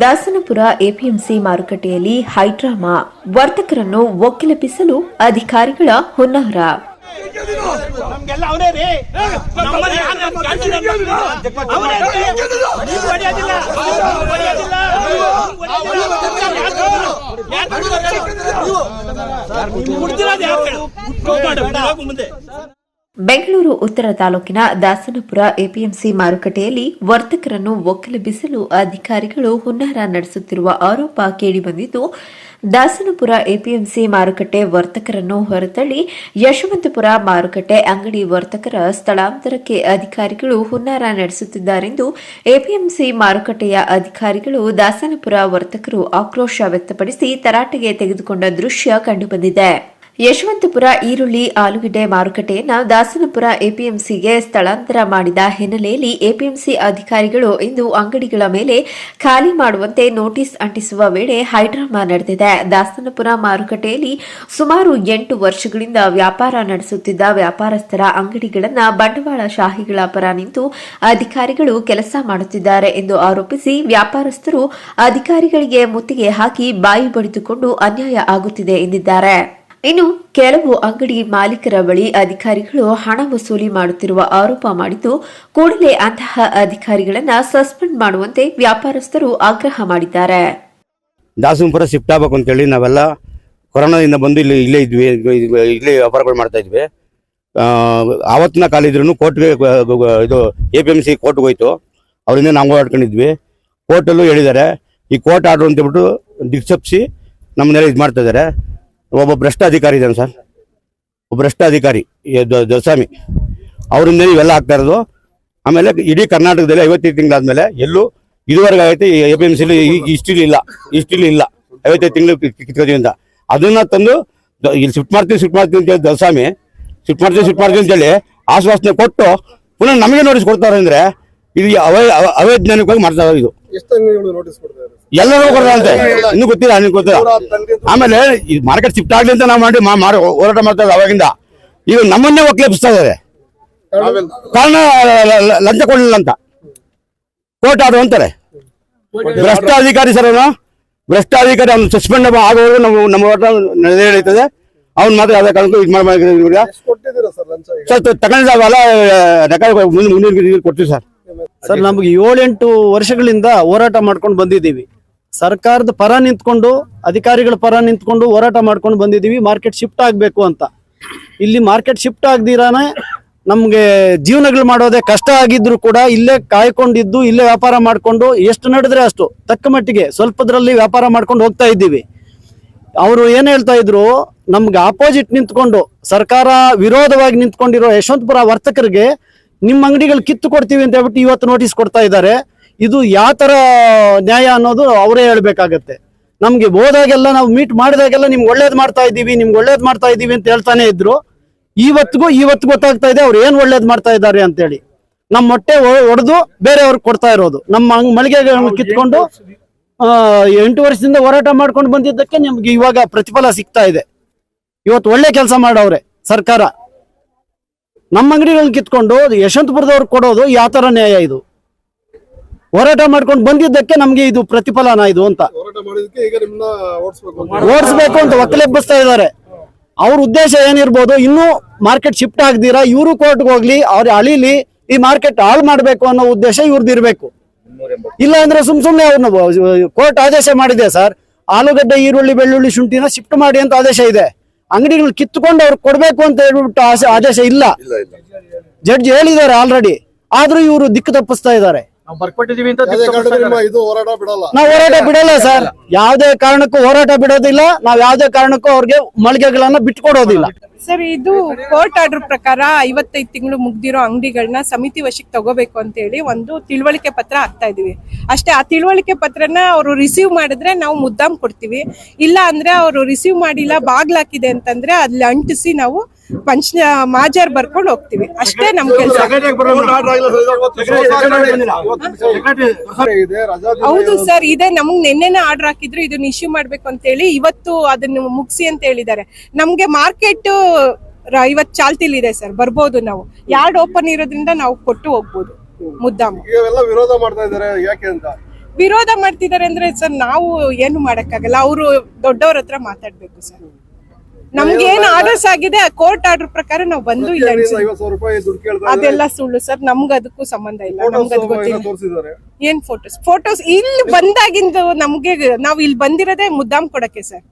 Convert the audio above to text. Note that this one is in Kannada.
ದಾಸನಪುರ ಎಪಿಎಂಸಿ ಮಾರುಕಟ್ಟೆಯಲ್ಲಿ ಹೈಡ್ರಾಮಾ ವರ್ತಕರನ್ನು ಒಕ್ಕಿಲೆಬ್ಬಿಸಲು ಅಧಿಕಾರಿಗಳ ಹುನ್ನಾರ. ರೀ. ಅವನೇ ರೀ ನಮ್ಮನ್ನ ಯಾರು ನಮ್ಗೆ ಕಾಣ್ಸಿಲ್ಲ ನಮ್ಗೆ. ಅವನೇ ರೀ. ನೀವು ಹೊಡೆಯೋದಿಲ್ಲ. ನೀವು ಹೊಡೆಯೋದಿಲ್ಲ. ನೀವು ಹೊಡೆಯೋದಿಲ್ಲ. ಯಾರು ಬಿಡ್ತಾರೆ? ನೀವು ಬಿಡ್ತಿರೋದು ಯಾರು ಹೇಳು? ಹೋಗ್ಬೇಡ, ಹೋಗು ಮುಂದೆ ಬೆಂಗಳೂರು ಉತ್ತರ ತಾಲೂಕಿನ ದಾಸನಪುರ ಎಪಿಎಂಸಿ ಮಾರುಕಟ್ಟೆಯಲ್ಲಿ ವರ್ತಕರನ್ನು ಒಕ್ಕಲೆಬ್ಬಿಸಲು ಅಧಿಕಾರಿಗಳು ಹುನ್ನಾರ ನಡೆಸುತ್ತಿರುವ ಆರೋಪ ಕೇಳಿಬಂದಿದ್ದು, ದಾಸನಪುರ ಎಪಿಎಂಸಿ ಮಾರುಕಟ್ಟೆ ವರ್ತಕರನ್ನು ಹೊರತಳ್ಳಿ ಯಶವಂತಪುರ ಮಾರುಕಟ್ಟೆ ಅಂಗಡಿ ವರ್ತಕರ ಸ್ಥಳಾಂತರಕ್ಕೆ ಅಧಿಕಾರಿಗಳು ಹುನ್ನಾರ ನಡೆಸುತ್ತಿದ್ದಾರೆಂದು ಎಪಿಎಂಸಿ ಮಾರುಕಟ್ಟೆಯ ಅಧಿಕಾರಿಗಳು ದಾಸನಪುರ ವರ್ತಕರು ಆಕ್ರೋಶ ವ್ಯಕ್ತಪಡಿಸಿ ತರಾಟೆಗೆ ತೆಗೆದುಕೊಂಡ ದೃಶ್ಯ ಕಂಡುಬಂದಿದೆ. ಯಶವಂತಪುರ ಈರುಳ್ಳಿ, ಆಲೂಗಡ್ಡೆ, ಮಾರುಕಟ್ಟೆಯನ್ನ ದಾಸನಪುರ ಎಪಿಎಂಸಿಗೆ ಸ್ಥಳಾಂತರ ಮಾಡಿದ ಹಿನ್ನೆಲೆಯಲ್ಲಿ ಎಪಿಎಂಸಿ ಅಧಿಕಾರಿಗಳು ಇಂದು ಅಂಗಡಿಗಳ ಮೇಲೆ ಖಾಲಿ ಮಾಡುವಂತೆ ನೋಟಿಸ್ ಅಂಟಿಸುವ ವೇಳೆ ಹೈಡ್ರಾಮಾ ನಡೆದಿದೆ. ದಾಸನಪುರ ಮಾರುಕಟ್ಟೆಯಲ್ಲಿ ಸುಮಾರು ಎಂಟು ವರ್ಷಗಳಿಂದ ವ್ಯಾಪಾರ ನಡೆಸುತ್ತಿದ್ದ ವ್ಯಾಪಾರಸ್ಥರ ಅಂಗಡಿಗಳನ್ನ ಬಂಡವಾಳಶಾಹಿಗಳ ಪರ ನಿಂತು ಅಧಿಕಾರಿಗಳು ಕೆಲಸ ಮಾಡುತ್ತಿದ್ದಾರೆ ಎಂದು ಆರೋಪಿಸಿ ವ್ಯಾಪಾರಸ್ಥರು ಅಧಿಕಾರಿಗಳಿಗೆ ಮುತ್ತಿಗೆ ಹಾಕಿ ಬಾಯಿ ಬಡಿದುಕೊಂಡು ಅನ್ಯಾಯ ಆಗುತ್ತಿದೆ ಎಂದಿದ್ದಾರೆ. ಇನ್ನು ಕೆಲವು ಅಂಗಡಿ ಮಾಲೀಕರ ಬಳಿ ಅಧಿಕಾರಿಗಳು ಹಣ ವಸೂಲಿ ಮಾಡುತ್ತಿರುವ ಆರೋಪ ಮಾಡಿದ್ದು, ಕೂಡಲೇ ಅಂತಹ ಅಧಿಕಾರಿಗಳನ್ನು ಸಸ್ಪೆಂಡ್ ಮಾಡುವಂತೆ ವ್ಯಾಪಾರಸ್ಥರು ಆಗ್ರಹ ಮಾಡಿದ್ದಾರೆ. ದಾಸನಪುರ ಶಿಫ್ಟ್ ಆಗ್ಬೇಕು ಅಂತೇಳಿ ನಾವೆಲ್ಲ ಕೊರೋನಾದಿಂದ ಬಂದು ಇಲ್ಲಿ ಇಲ್ಲೇ ಇದ್ವಿ ಇಲ್ಲೇ ವ್ಯಾಪಾರಗಳು ಮಾಡ್ತಾ ಇದ್ವಿ. ಆವತ್ತಿನ ಕಾಲ ಇದ್ರೂ ಕೋರ್ಟ್ಗೆ ಇದು ಎ ಪಿ ಎಂ ಸಿ ಕೋರ್ಟ್ಗೆ ಹೋಯ್ತು. ಅವರಿಂದ ನಾವು ಓಡಾಡ್ಕೊಂಡಿದ್ವಿ. ಕೋರ್ಟಲ್ಲೂ ಹೇಳಿದ್ದಾರೆ, ಈ ಕೋರ್ಟ್ ಆರ್ಡ್ರು ಅಂತ ಹೇಳ್ಬಿಟ್ಟು ದಿಕ್ಸಪ್ಸಿ ನಮ್ಮನ್ನೆಲ್ಲ ಇದು ಮಾಡ್ತಾ ಇದ್ದಾರೆ. ಒಬ್ಬ ಭ್ರಷ್ಟ ಅಧಿಕಾರಿ ಇದ್ದಾನೆ ಸರ್. ಒಬ್ಬ ಭ್ರಷ್ಟ ಅಧಿಕಾರಿ ದೊರೆಸ್ವಾಮಿ ಅವರಿಂದ ಇವೆಲ್ಲ ಆಗ್ತಾ ಇರೋದು. ಆಮೇಲೆ ಇಡೀ ಕರ್ನಾಟಕದಲ್ಲಿ ಐವತ್ತೈದು ತಿಂಗಳಾದ್ಮೇಲೆ ಎಲ್ಲೂ ಇದುವರೆಗೆ ಆಗೈತೆ ಎ ಪಿ ಎಂ ಸಿಲಿ ಇಷ್ಟಿಲಿ ಇಲ್ಲ ಇಷ್ಟಿಲಿ ಇಲ್ಲ, ಐವತ್ತೈದು ತಿಂಗಳು ಅಂತ ಅದನ್ನ ತಂದು ಇಲ್ಲಿ ಶಿಫ್ಟ್ ಮಾಡ್ತೀನಿ, ಶಿಫ್ಟ್ ಮಾಡ್ತೀವಿ ಅಂತ ಹೇಳಿ ಶಿಫ್ಟ್ ಮಾಡ್ತೀವಿ ಶಿಫ್ಟ್ ಮಾಡ್ತೀವಿ ಅಂತೇಳಿ ಆಶ್ವಾಸನೆ ಕೊಟ್ಟು ಪುನಃ ನಮಗೆ ನೋಟಿಸ್ ಕೊಡ್ತಾರೆ ಅಂದ್ರೆ ಇದು ಅವೈ ಅವ- ಅವೈಜ್ಞಾನಿಕವಾಗಿ ಮಾಡ್ತಾ ಇದ್ದಾರೆ? ಇದು ಎಲ್ಲರೂ ಕೊಡ್ತಾರಂತೆ ಇನ್ನೂ ಗೊತ್ತಿಲ್ಲ ನಿಮ್ಗೆ ಗೊತ್ತಿಲ್ಲ. ಆಮೇಲೆ ಈ ಮಾರ್ಕೆಟ್ ಶಿಫ್ಟ್ ಆಗ್ಲಿ ಅಂತ ನಾವು ಮಾಡಿ ಮಾಡಿ ಹೋರಾಟ ಮಾಡ್ತಾ ಇದ್ದಾರೆ ಅವಾಗಿಂದ. ಈಗ ನಮ್ಮನ್ನೇ ಒಕ್ಲೇಪಿಸ್ತಾ ಇದ್ದಾರೆ. ಕಾರಣ ಲಂಚ ಕೊಡಲಿಲ್ಲ ಅಂತ. ಕೋರ್ಟ್ ಆದ್ರು ಅಂತಾರೆ. ಭ್ರಷ್ಟ ಅಧಿಕಾರಿ ಸರ್ ಅವನು ಭ್ರಷ್ಟಾಧಿಕಾರಿ ಅವ್ನು ಸಸ್ಪೆಂಡ್ ಆಗೋವರೆಗೂ ನಮ್ಮ ನಮ್ಮ ಹೋರಾಟ ನಡೆಯುತ್ತದೆ ಅವ್ನು ಮಾತ್ರ ಯಾವುದೇ ಕಾರಣಕ್ಕೂ ಇದು ಮಾಡಿ ಸರ್ ತಗೊಂಡಿದ್ದಾವಲ್ಲ ಮುಂದೆ ಮುಂದಿನ ಕೊಡ್ತೀವಿ ಸರ್. ಸರ್ ನಮ್ಗೆ ಏಳೆಂಟು ವರ್ಷಗಳಿಂದ ಹೋರಾಟ ಮಾಡ್ಕೊಂಡು ಬಂದಿದ್ದೀವಿ. ಸರ್ಕಾರದ ಪರ ನಿಂತ್ಕೊಂಡು ಅಧಿಕಾರಿಗಳ ಪರ ನಿಂತ್ಕೊಂಡು ಹೋರಾಟ ಮಾಡ್ಕೊಂಡು ಬಂದಿದ್ದೀವಿ. ಮಾರ್ಕೆಟ್ ಶಿಫ್ಟ್ ಆಗಬೇಕು ಅಂತ. ಇಲ್ಲಿ ಮಾರ್ಕೆಟ್ ಶಿಫ್ಟ್ ಆಗದಿರಾನೆ ನಮಗೆ ಜೀವನಗಳು ಮಾಡೋದೇ ಕಷ್ಟ ಆಗಿದ್ರು ಕೂಡ ಇಲ್ಲೇ ಕಾಯ್ಕೊಂಡಿದ್ದು ಇಲ್ಲೇ ವ್ಯಾಪಾರ ಮಾಡ್ಕೊಂಡು ಎಷ್ಟು ನಡೆದ್ರೆ ಅಷ್ಟು ತಕ್ಕ ಮಟ್ಟಿಗೆ ಸ್ವಲ್ಪದ್ರಲ್ಲಿ ವ್ಯಾಪಾರ ಮಾಡ್ಕೊಂಡು ಹೋಗ್ತಾ ಇದ್ದೀವಿ. ಅವರು ಏನು ಹೇಳ್ತಾ ಇದ್ರು ನಮ್ಗೆ ಆಪೋಸಿಟ್ ನಿಂತ್ಕೊಂಡು ಸರ್ಕಾರ ವಿರೋಧವಾಗಿ ನಿಂತ್ಕೊಂಡಿರೋ ಯಶವಂತಪುರ ವರ್ತಕರಿಗೆ ನಿಮ್ಮ ಅಂಗಡಿಗಳು ಕಿತ್ತು ಕೊಡ್ತೀವಿ ಅಂತ ಹೇಳ್ಬಿಟ್ಟು ಇವತ್ತು ನೋಟಿಸ್ ಕೊಡ್ತಾ ಇದ್ದಾರೆ. ಇದು ಯಾವ ತರ ನ್ಯಾಯ ಅನ್ನೋದು ಅವರೇ ಹೇಳ್ಬೇಕಾಗತ್ತೆ. ನಮ್ಗೆ ಹೋದಾಗೆಲ್ಲ ನಾವು ಮೀಟ್ ಮಾಡಿದಾಗೆಲ್ಲ ನಿಮ್ಗೆ ಒಳ್ಳೇದ್ ಮಾಡ್ತಾ ಇದ್ದೀವಿ ನಿಮ್ಗೆ ಒಳ್ಳೇದ್ ಮಾಡ್ತಾ ಇದ್ದೀವಿ ಅಂತ ಹೇಳ್ತಾನೆ ಇದ್ರು. ಇವತ್ತಿಗೂ ಇವತ್ತು ಗೊತ್ತಾಗ್ತಾ ಇದೆ ಅವ್ರು ಏನ್ ಒಳ್ಳೇದ್ ಮಾಡ್ತಾ ಇದ್ದಾರೆ ಅಂತೇಳಿ. ನಮ್ಮ ಮೊಟ್ಟೆ ಒಡೆದು ಬೇರೆಯವ್ರಿಗೆ ಕೊಡ್ತಾ ಇರೋದು. ನಮ್ಮ ಮಳಿಗೆ ಮಳಿಗೆಗಳನ್ನ ಕಿತ್ಕೊಂಡು ಎಂಟು ವರ್ಷದಿಂದ ಹೋರಾಟ ಮಾಡ್ಕೊಂಡು ಬಂದಿದ್ದಕ್ಕೆ ನಿಮ್ಗೆ ಇವಾಗ ಪ್ರತಿಫಲ ಸಿಗ್ತಾ ಇದೆ. ಇವತ್ತು ಒಳ್ಳೆ ಕೆಲಸ ಮಾಡವ್ರೆ ಸರ್ಕಾರ. ನಮ್ಮ ಅಂಗಡಿಗಳನ್ನ ಕಿತ್ಕೊಂಡು ಯಶವಂತಪುರದವ್ರಿಗೆ ಕೊಡೋದು ಯಾವ ತರ ನ್ಯಾಯ ಇದು? ಹೋರಾಟ ಮಾಡ್ಕೊಂಡು ಬಂದಿದ್ದಕ್ಕೆ ನಮ್ಗೆ ಇದು ಪ್ರತಿಫಲನ ಇದು ಅಂತ. ಓಡಿಸ್ಬೇಕು ಅಂತ. ಒಕ್ಕಲೆಬ್ಬಿಸ್ತಾ ಇದ್ದಾರೆ. ಅವ್ರ ಉದ್ದೇಶ ಏನಿರ್ಬೋದು ಇನ್ನೂ ಮಾರ್ಕೆಟ್ ಶಿಫ್ಟ್ ಆಗದಿರಾ ಇವರು ಕೋರ್ಟ್ಗೆ ಹೋಗ್ಲಿ ಅವ್ರ ಅಳಿಲಿ ಈ ಮಾರ್ಕೆಟ್ ಹಾಳು ಮಾಡ್ಬೇಕು ಅನ್ನೋ ಉದ್ದೇಶ ಇವ್ರದ್ದು ಇರ್ಬೇಕು. ಇಲ್ಲ ಅಂದ್ರೆ ಸುಮ್ ಸುಮ್ನೆ ಅವ್ರನ್ನ ಕೋರ್ಟ್ ಆದೇಶ ಮಾಡಿದೆ ಸರ್ ಆಲೂಗಡ್ಡೆ ಈರುಳ್ಳಿ ಬೆಳ್ಳುಳ್ಳಿ ಶುಂಠಿನ ಶಿಫ್ಟ್ ಮಾಡಿ ಅಂತ ಆದೇಶ ಇದೆ. ಅಂಗಡಿಗಳು ಕಿತ್ತುಕೊಂಡು ಅವ್ರು ಕೊಡ್ಬೇಕು ಅಂತ ಹೇಳ್ಬಿಟ್ಟು ಆಸೆ- ಆದೇಶ ಇಲ್ಲ. ಜಡ್ಜ್ ಹೇಳಿದ್ದಾರೆ ಆಲ್ರೆಡಿ ಆದ್ರೂ ಇವರು ದಿಕ್ಕು ತಪ್ಪಿಸ್ತಾ ಇದ್ದಾರೆ. ಯಾವುದೇ ಕಾರಣಕ್ಕೂ ನಿಮ್ಮ ಇದು ಹೋರಾಟ ಬಿಡಲ್ಲ. ನಾವು ಹೋರಾಟ ಬಿಡಲ್ಲ ಸರ್. ಯಾವುದೇ ಕಾರಣಕ್ಕೂ ಹೋರಾಟ ಬಿಡೋದಿಲ್ಲ. ನಾವ್ ಯಾವುದೇ ಕಾರಣಕ್ಕೂ ಅವ್ರಿಗೆ ಮಳಿಗೆಗಳನ್ನ ಬಿಟ್ಕೊಡೋದಿಲ್ಲ. ಸರ್ ಇದು ಕೋರ್ಟ್ ಆರ್ಡರ್ ಪ್ರಕಾರ ಐವತ್ತೈದು ತಿಂಗಳು ಮುಗ್ದಿರೋ ಅಂಗಡಿಗಳನ್ನ ಸಮಿತಿ ವಶಕ್ಕೆ ತಗೋಬೇಕು ಅಂತ ಹೇಳಿ ಒಂದು ತಿಳುವಳಿಕೆ ಪತ್ರ ಹಾಕ್ತಾ ಇದೀವಿ. ಅಷ್ಟೇ ಆ ತಿಳುವಳಿಕೆ ಪತ್ರನ ಅವರು ರಿಸೀವ್ ಮಾಡಿದ್ರೆ ನಾವು ಮುದ್ದಾಮ್ ಕೊಡ್ತೀವಿ. ಇಲ್ಲ ಅಂದ್ರೆ ಅವರು ರಿಸೀವ್ ಮಾಡಿಲ್ಲ ಬಾಗ್ಲಾಕಿದೆ ಅಂತಂದ್ರೆ ಅಲ್ಲಿ ಅಂಟಿಸಿ ನಾವು ಪಂಚ ಮಾಜಾರ್ ಬರ್ಕೊಂಡು ಹೋಗ್ತೀವಿ. ಅಷ್ಟೇ ನಮ್ ಕೆಲಸ. ಹೌದು ಸರ್ ಇದೆ. ನಮ್ಗ್ ನಿನ್ನೆನೆ ಆರ್ಡರ್ ಹಾಕಿದ್ರು ಇದನ್ನ ಇಶ್ಯೂ ಮಾಡ್ಬೇಕು ಅಂತ ಹೇಳಿ ಇವತ್ತು ಅದನ್ನ ಮುಗಿಸಿ ಅಂತ ಹೇಳಿದ್ದಾರೆ. ನಮ್ಗೆ ಮಾರ್ಕೆಟ್ ಇವತ್ ಚಾಲ್ತಿಲಿ ಇದೆ ಸರ್ ಬರ್ಬೋದು ನಾವು. ಯಾರ್ಡ್ ಓಪನ್ ಇರೋದ್ರಿಂದ ನಾವು ಕೊಟ್ಟು ಹೋಗ್ಬೋದು ಮುದ್ದಾಮ. ವಿರೋಧ ಮಾಡ್ತಾ ಇದಾರೆ ಯಾಕೆ ಅಂತ? ವಿರೋಧ ಮಾಡ್ತಿದ್ದಾರೆ ಅಂದ್ರೆ ಸರ್ ನಾವು ಏನು ಮಾಡಕ್ಕಾಗಲ್ಲ. ಅವರು ದೊಡ್ಡವ್ರ ಹತ್ರ ಮಾತಾಡ್ಬೇಕು ಸರ್. ನಮ್ಗೆ ಏನ್ ಆರ್ಡರ್ಸ್ ಆಗಿದೆ ಆ ಕೋರ್ಟ್ ಆರ್ಡರ್ ಪ್ರಕಾರ ನಾವು ಬಂದು ಇಲ್ಲ ಅದೆಲ್ಲ ಸುಳ್ಳು ಸರ್ ನಮ್ಗ ಅದಕ್ಕೂ ಸಂಬಂಧ ಇಲ್ಲ ಗೊತ್ತಿಲ್ಲ. ಏನ್ ಫೋಟೋಸ್ ಫೋಟೋಸ್ ಇಲ್ಲಿ ಬಂದಾಗಿಂದು ನಮ್ಗೆ ನಾವ್ ಇಲ್ಲಿ ಬಂದಿರೋದೇ ಮುದ್ದಾಮ್ ಕೊಡಕ್ಕೆ ಸರ್.